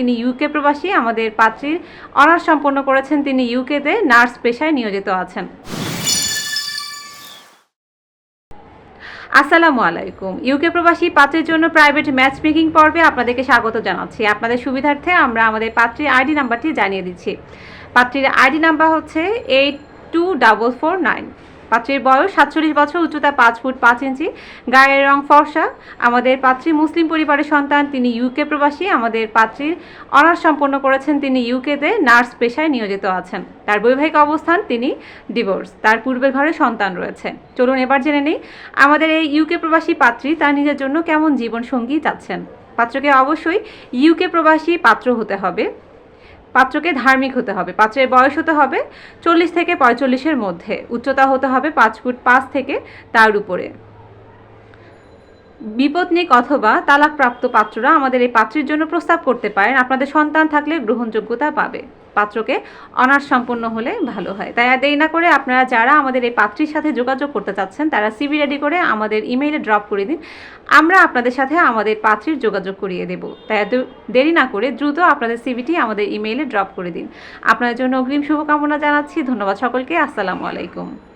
তিনি ইউকে প্রবাসী। আমাদের পাত্রীর অনার্স সম্পন্ন করেছেন। তিনি ইউকেতে নার্স পেশায় নিয়োজিত আছেন। আসসালামু আলাইকুম। ইউকে প্রবাসী পাত্রের জন্য প্রাইভেট ম্যাচ মেকিং পর্বে আপনাদেরকে স্বাগত জানাচ্ছি। আপনাদের সুবিধার্থে আমরা আমাদের পাত্রীর আইডি নাম্বারটি জানিয়ে দিচ্ছি। পাত্রীর আইডি নাম্বার হচ্ছে eight two double four nine পাত্রীর বয়স সাতচল্লিশ বছর, উচ্চতা পাঁচ ফুট পাঁচ ইঞ্চি, গায়ের রং ফর্সা। আমাদের পাত্রী মুসলিম পরিবারের সন্তান, তিনি ইউকে প্রবাসী। আমাদের পাত্রীর অনার্স সম্পন্ন করেছেন, তিনি ইউকেতে নার্স পেশায় নিয়োজিত আছেন। তার বৈবাহিক অবস্থান, তিনি ডিভোর্স তার পূর্বের ঘরে সন্তান রয়েছে। চলুন এবার জেনে নেই, আমাদের এই ইউকে প্রবাসী পাত্রী তার নিজের জন্য কেমন জীবন সঙ্গী চাচ্ছেন? পাত্রকে অবশ্যই ইউকে প্রবাসী পাত্র হতে হবে। পাত্রকে ধার্মিক হতে হবে, পাত্রের বয়স হতে হবে চল্লিশ থেকে পঁয়তাল্লিশের মধ্যে, উচ্চতা হতে হবে পাঁচ ফুট পাঁচ থেকে তার উপরে। বিপত্নিক অথবা তালাকপ্রাপ্ত পাত্ররা আমাদের এই পাত্রীর জন্য প্রস্তাব করতে পারেন। আপনাদের সন্তান থাকলে গ্রহণযোগ্যতা পাবে। পাত্রকে অনার্স সম্পন্ন হলে ভালো হয়। তাই আর দেরি না করে আপনারা যারা আমাদের এই পাত্রীর সাথে যোগাযোগ করতে চাচ্ছেন, তারা সিভি রেডি করে আমাদের ইমেইলে ড্রপ করে দিন। আমরা আপনাদের সাথে আমাদের পাত্রীর যোগাযোগ করিয়ে দেব। তাই দেরি না করে দ্রুত আপনাদের সিভিটি আমাদের ইমেইলে ড্রপ করে দিন। আপনাদের জন্য অগ্রিম শুভকামনা জানাচ্ছি। ধন্যবাদ সকলকে। আসসালামু আলাইকুম।